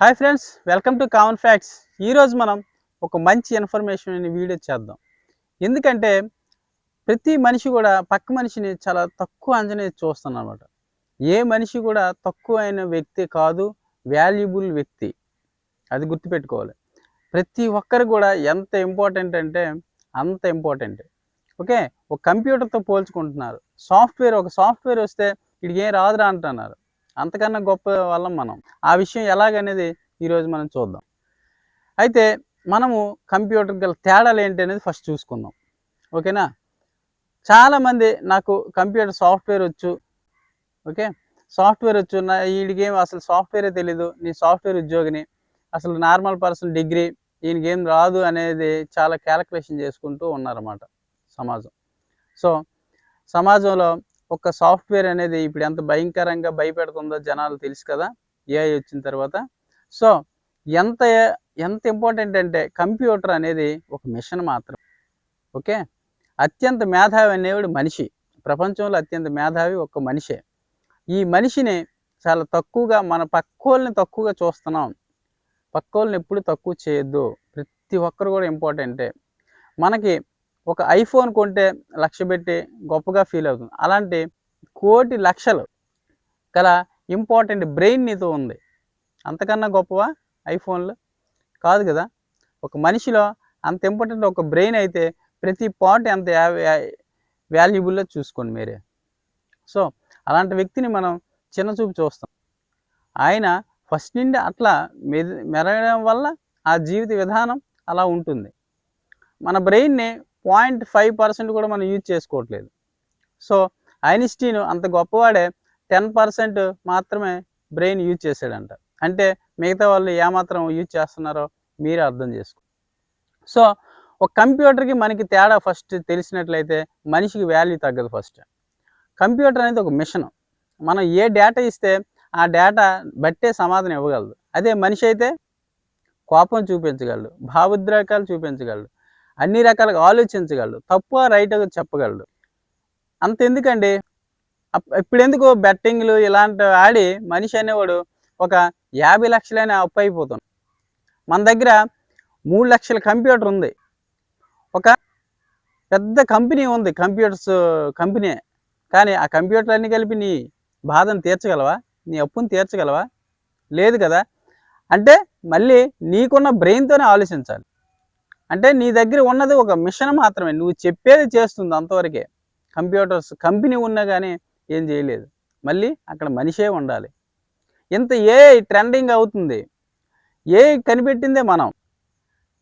Hi friends welcome to common facts ఈరోజు మనం ఒక మంచి ఇన్ఫర్మేషన్ అనే వీడియో చేద్దాం. ఎందుకంటే ప్రతి మనిషి కూడా పక్క మనిషిని చాలా తక్కువ అంచనా చూస్తాను అనమాట ఏ మనిషి కూడా తక్కువ అయిన వ్యక్తి కాదు వాల్యుబుల్ వ్యక్తి. అది గుర్తుపెట్టుకోవాలి. ప్రతి ఒక్కరు కూడా ఎంత ఇంపార్టెంట్ అంటే అంత ఇంపార్టెంట్ ఓకే ఒక కంప్యూటర్తో పోల్చుకుంటున్నారు. సాఫ్ట్వేర్ ఒక సాఫ్ట్వేర్ వస్తే వీడికి ఏం రాదురా అంటున్నారు. అంతకన్నా గొప్ప వాళ్ళం మనం. ఆ విషయం ఎలాగనేది ఈరోజు మనం చూద్దాం. అయితే మనము కంప్యూటర్ గల తేడాలు ఏంటి అనేది ఫస్ట్ చూసుకుందాం. ఓకేనా? చాలామంది నాకు కంప్యూటర్ సాఫ్ట్వేర్ వచ్చు ఓకే? సాఫ్ట్వేర్ వచ్చు నా వీడికేం అసలు సాఫ్ట్వేరే తెలీదు. నీ సాఫ్ట్వేర్ ఉద్యోగిని. అసలు నార్మల్ పర్సన్ డిగ్రీ ఈయనకేం రాదు అనేది చాలా క్యాలిక్యులేషన్ చేసుకుంటూ ఉన్నారన్నమాట సమాజం. సో సమాజంలో ఒక సాఫ్ట్వేర్ అనేది ఇప్పుడు ఎంత భయంకరంగా భయపెడుతుందో జనాలు తెలుసు కదా ఏఐ వచ్చిన తర్వాత. సో ఎంత ఎంత ఇంపార్టెంట్ అంటే కంప్యూటర్ అనేది ఒక మిషన్ మాత్రం ఓకే? అత్యంత మేధావి అనేవాడు మనిషి. ప్రపంచంలో అత్యంత మేధావి ఒక మనిషే. ఈ మనిషిని చాలా తక్కువగా మన పక్కోళ్ళని తక్కువగా చూస్తున్నాం. పక్కోళ్ళని ఎప్పుడు తక్కువ చేయొద్దు. ప్రతి ఒక్కరు కూడా ఇంపార్టెంటే. మనకి ఒక ఐఫోన్ కొంటే లక్ష పెట్టి గొప్పగా ఫీల్ అవుతుంది. అలాంటి కోటి లక్షలు గల ఇంపార్టెంట్ బ్రెయిన్ నీతో ఉంది. అంతకన్నా గొప్పవా ఐఫోన్లు? కాదు కదా. ఒక మనిషిలో అంత ఇంపార్టెంట్ ఒక బ్రెయిన్ అయితే ప్రతి పార్ట్ ఎంత వాల్యుబుల్లో చూసుకోండి మీరే. సో అలాంటి వ్యక్తిని మనం చిన్న చూపు చూస్తాం. ఆయన ఫస్ట్ నుండి అట్లా మెద మెరగడం వల్ల ఆ జీవిత విధానం అలా ఉంటుంది. మన బ్రెయిన్ని పాయింట్ ఫైవ్ పర్సెంట్ కూడా మనం యూజ్ చేసుకోవట్లేదు. సో ఐన్స్టీన్ అంత గొప్పవాడే టెన్ పర్సెంట్ మాత్రమే బ్రెయిన్ యూజ్ చేశాడంట. అంటే మిగతా వాళ్ళు ఏమాత్రం యూజ్ చేస్తున్నారో మీరే అర్థం చేసుకో. సో ఒక కంప్యూటర్కి మనకి తేడా ఫస్ట్ తెలిసినట్లయితే మనిషికి వాల్యూ తగ్గదు ఫస్ట్. కంప్యూటర్ అనేది ఒక మిషన్. మనం ఏ డేటా ఇస్తే ఆ డేటా బట్టే సమాధానం ఇవ్వగలదు. అదే మనిషి అయితే కోపం చూపించగలడు భావోద్రేకాలు చూపించగలడు అన్ని రకాలుగా ఆలోచించగలడు తప్పు రైట్ చెప్పగలడు. అంత ఎందుకండి అప్- ఇప్పుడు ఎందుకు బెట్టింగ్లు ఇలాంటి ఆడి మనిషి అనేవాడు ఒక యాభై లక్షలైన అప్పు అయిపోతుంది మన దగ్గర మూడు లక్షల కంప్యూటర్ ఉంది. ఒక పెద్ద కంపెనీ ఉంది కంప్యూటర్స్ కంపెనీ. కానీ ఆ కంప్యూటర్ అన్ని కలిపి నీ బాధను తీర్చగలవా? నీ అప్పును తీర్చగలవా? లేదు కదా? అంటే మళ్ళీ నీకున్న బ్రెయిన్తోనే ఆలోచించాలి. అంటే నీ దగ్గర ఉన్నది ఒక మిషన్ మాత్రమే. నువ్వు చెప్పేది చేస్తుంది అంతవరకే. కంప్యూటర్స్ కంపెనీ ఉన్నా కానీ ఏం చేయలేదు. మళ్ళీ అక్కడ మనిషే ఉండాలి. ఇంత ఏ ట్రెండింగ్ అవుతుంది. ఏ కనిపెట్టిందే మనం.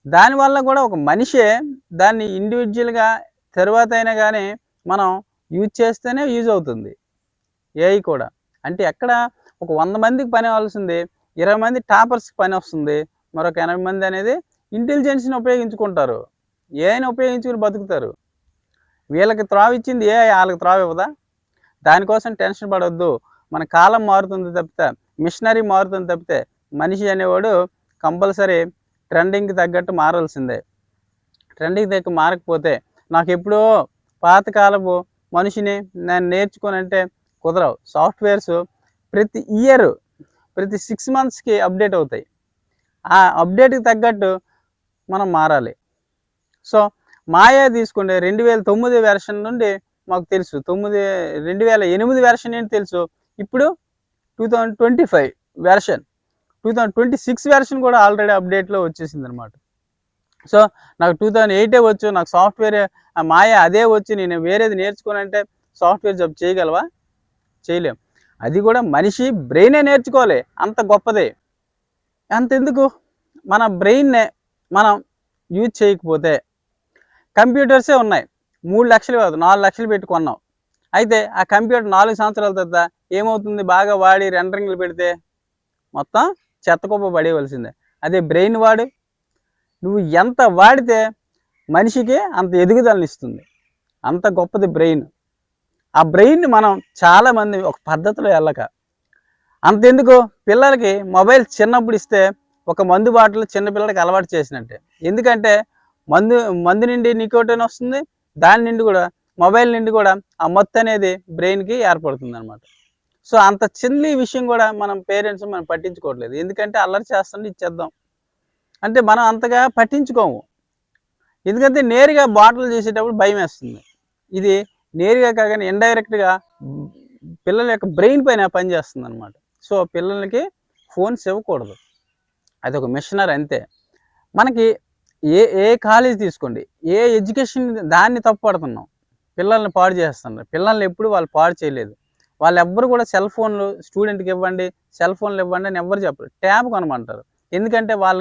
దానివల్ల కూడా ఒక మనిషే దాన్ని ఇండివిజువల్గా తర్వాత అయినా కానీ మనం యూజ్ చేస్తేనే యూజ్ అవుతుంది. ఏఐ కూడా. అంటే ఎక్కడ ఒక వంద మందికి పని అవ్వాల్సింది ఇరవై మంది టాపర్స్కి పని వస్తుంది మరొక ఎనభై మంది అనేది ఇంటెలిజెన్స్ని ఉపయోగించుకుంటారు. ఏఐని ఉపయోగించుకుని బతుకుతారు. వీళ్ళకి త్రావి ఇచ్చింది ఏ వాళ్ళకి త్రావి ఇవ్వదా దానికోసం టెన్షన్ పడవద్దు మన కాలం మారుతుంది తప్పితే మిషనరీ మారుతుంది తప్పితే మనిషి అనేవాడు కంపల్సరీ ట్రెండింగ్కి తగ్గట్టు మారాల్సిందే. ట్రెండింగ్ తగ్గ మారకపోతే నాకు ఎప్పుడో పాతకాలపు మనిషిని నేను నేర్చుకుని అంటే కుదరవు. సాఫ్ట్వేర్స్ ప్రతి ఇయర్ ప్రతి సిక్స్ మంత్స్కి అప్డేట్ అవుతాయి. ఆ అప్డేట్కి తగ్గట్టు మనం మారాలి. సో మాయా తీసుకుంటే రెండు వేల తొమ్మిది వెర్షన్ నుండి మాకు తెలుసు. తొమ్మిది రెండు వేల ఎనిమిది వెర్షన్ ఏంటి తెలుసు? ఇప్పుడు two thousand twenty five version two thousand twenty six version కూడా ఆల్రెడీ అప్డేట్లో వచ్చేసింది అనమాట సో నాకు టూ థౌజండ్ ఎయిటే వచ్చు నాకు సాఫ్ట్వేర్ మాయా మాయ అదే వచ్చి నేను వేరేది నేర్చుకోనంటే సాఫ్ట్వేర్ జాబ్ చేయగలవా? చేయలేం. అది కూడా మనిషి బ్రెయినే నేర్చుకోవాలి. అంత గొప్పదే. అంతెందుకు? మన బ్రెయిన్నే మనం యూజ్ చేయకపోతే కంప్యూటర్సే ఉన్నాయి. మూడు లక్షలు కాదు నాలుగు లక్షలు పెట్టి కొన్నాం. అయితే ఆ కంప్యూటర్ నాలుగు సంవత్సరాల తర్వాత ఏమవుతుంది? బాగా వాడి రెండరింగ్లు పెడితే మొత్తం చెత్త కుప్ప పడేయవలసిందే. అదే బ్రెయిన్ వాడు. నువ్వు ఎంత వాడితే మనిషికి అంత ఎదుగుదలని ఇస్తుంది. అంత గొప్పది బ్రెయిన్ ఆ బ్రెయిన్ని మనం చాలామంది ఒక పద్ధతిలో వెళ్ళక అంతెందుకు? పిల్లలకి మొబైల్ చిన్నప్పుడు ఇస్తే ఒక మందు బాటిల్ చిన్నపిల్లడికి అలవాటు చేసినట్టే. ఎందుకంటే మందు మందు నుండి నికోటిన్ వస్తుంది దాని నుండి కూడా మొబైల్ నుండి కూడా ఆ మత్తు అనేది బ్రెయిన్కి ఏర్పడుతుంది అనమాట సో అంత చిన్న విషయం కూడా మనం పేరెంట్స్ మనం పట్టించుకోవట్లేదు. ఎందుకంటే అల్లరి చేస్తుంటే ఇచ్చేద్దాం. అంటే మనం అంతగా పట్టించుకోము. ఎందుకంటే నేరుగా బాటిల్ చేసేటప్పుడు భయం వేస్తుంది. ఇది నేరుగా కాగానే ఇండైరెక్ట్గా పిల్లల యొక్క బ్రెయిన్ పైన పనిచేస్తుంది అనమాట సో పిల్లలకి ఫోన్స్ ఇవ్వకూడదు. అది ఒక మిషనర్ అంతే. మనకి ఏ ఏ కాలేజ్ తీసుకోండి ఏ ఎడ్యుకేషన్ దాన్ని తప్పుపడుతున్నాం పిల్లల్ని పాడు చేస్తున్నారు. పిల్లల్ని ఎప్పుడు వాళ్ళు పాడు చేయలేదు. వాళ్ళు ఎవ్వరు కూడా సెల్ ఫోన్లు స్టూడెంట్కి ఇవ్వండి సెల్ ఫోన్లు ఇవ్వండి అని ఎవ్వరు చెప్పరు. ట్యాబ్ కొనమంటారు. ఎందుకంటే వాళ్ళ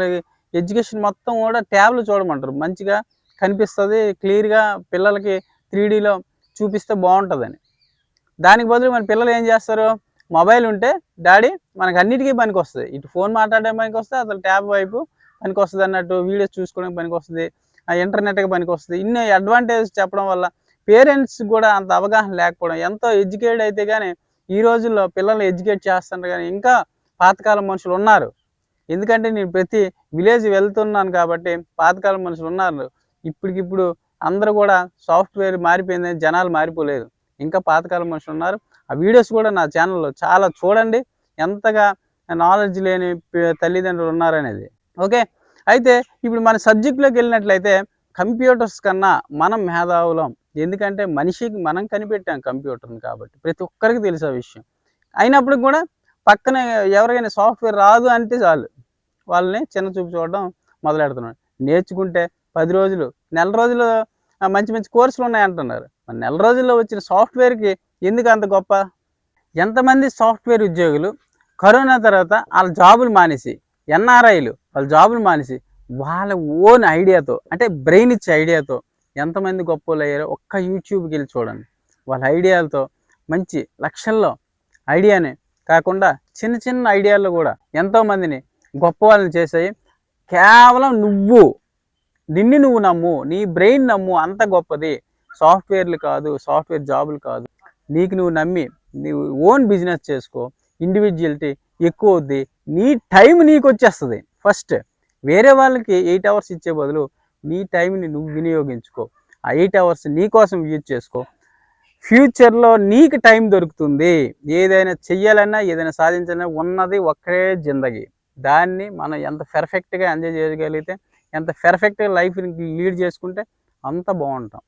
ఎడ్యుకేషన్ మొత్తం కూడా ట్యాబ్లు చూడమంటారు. మంచిగా కనిపిస్తుంది క్లియర్గా పిల్లలకి త్రీడీలో చూపిస్తే బాగుంటుందని. దానికి బదులు మన పిల్లలు ఏం చేస్తారు? మొబైల్ ఉంటే డాడీ మనకు అన్నిటికీ పనికి వస్తుంది ఇటు ఫోన్ మాట్లాడడానికి పనికి వస్తే అసలు ట్యాబ్ వైపు పనికి వస్తుంది అన్నట్టు వీడియోస్ చూసుకోవడానికి పనికి వస్తుంది ఆ ఇంటర్నెట్కి పనికి వస్తుంది ఇన్ని అడ్వాంటేజ్ చెప్పడం వల్ల పేరెంట్స్ కూడా అంత అవగాహన లేకపోవడం ఎంతో ఎడ్యుకేటెడ్ అయితే కానీ ఈ రోజుల్లో పిల్లల్ని ఎడ్యుకేట్ చేస్తుంటారు కానీ ఇంకా పాతకాలం మనుషులు ఉన్నారు. ఎందుకంటే నేను ప్రతి విలేజ్ వెళ్తున్నాను కాబట్టి పాతకాలం మనుషులు ఉన్నారు. ఇప్పటికిప్పుడు అందరూ కూడా సాఫ్ట్వేర్ మారిపోయిందని జనాలు మారిపోలేదు. ఇంకా పాతకాలం మనుషులు ఉన్నారు. ఆ వీడియోస్ కూడా నా ఛానల్లో చాలా చూడండి. ఎంతగా నాలెడ్జ్ లేని తల్లిదండ్రులు ఉన్నారనేది. ఓకే? అయితే ఇప్పుడు మన సబ్జెక్ట్లోకి వెళ్ళినట్లయితే కంప్యూటర్స్ కన్నా మనం మేధావులం. ఎందుకంటే మనిషికి మనం కనిపెట్టాం కంప్యూటర్ని కాబట్టి. ప్రతి ఒక్కరికి తెలుసు ఆ విషయం. అయినప్పుడు కూడా పక్కన ఎవరికైనా సాఫ్ట్వేర్ రాదు అంటే చాలు. వాళ్ళని చిన్న చూపు చూడడం మొదలెడుతున్నాడు. నేర్చుకుంటే పది రోజులు నెల రోజులు మంచి మంచి కోర్సులు ఉన్నాయంటున్నారు. మరి నెల రోజుల్లో వచ్చిన సాఫ్ట్వేర్కి ఎందుకు అంత గొప్ప? ఎంతమంది సాఫ్ట్వేర్ ఉద్యోగులు కరోనా తర్వాత వాళ్ళ జాబులు మానేసి ఎన్ఆర్ఐలు వాళ్ళ జాబులు మానేసి వాళ్ళ ఓన్ ఐడియాతో అంటే బ్రెయిన్ ఇచ్చే ఐడియాతో ఎంతమంది గొప్ప అయ్యారో ఒక్క యూట్యూబ్కి వెళ్ళి చూడండి. వాళ్ళ ఐడియాలతో మంచి లక్షల్లో ఐడియాని కాకుండా చిన్న చిన్న ఐడియాల్లో కూడా ఎంతోమందిని గొప్ప వాళ్ళని చేసాయి. కేవలం నువ్వు నిన్ను నువ్వు నమ్ము నీ బ్రెయిన్ నమ్ము అంత గొప్పది. సాఫ్ట్వేర్లు కాదు సాఫ్ట్వేర్ జాబులు కాదు. నీకు నువ్వు నమ్మి నువ్వు ఓన్ బిజినెస్ చేసుకో ఇండివిజువలిటీ ఎక్కువ అవుద్ది నీ టైం నీకు వచ్చేస్తుంది. ఫస్ట్ వేరే వాళ్ళకి ఎయిట్ అవర్స్ ఇచ్చే బదులు నీ టైంని నువ్వు వినియోగించుకో. ఆ ఎయిట్ అవర్స్ నీ కోసం యూజ్ చేసుకో. ఫ్యూచర్లో నీకు టైం దొరుకుతుంది. ఏదైనా చెయ్యాలన్నా ఏదైనా సాధించాలన్నా ఉన్నది ఒక్కడే జిందగీ. దాన్ని మనం ఎంత పెర్ఫెక్ట్గా ఎంజాయ్ చేయగలిగితే ఎంత పెర్ఫెక్ట్గా లైఫ్ని లీడ్ చేసుకుంటే అంత బాగుంటాం.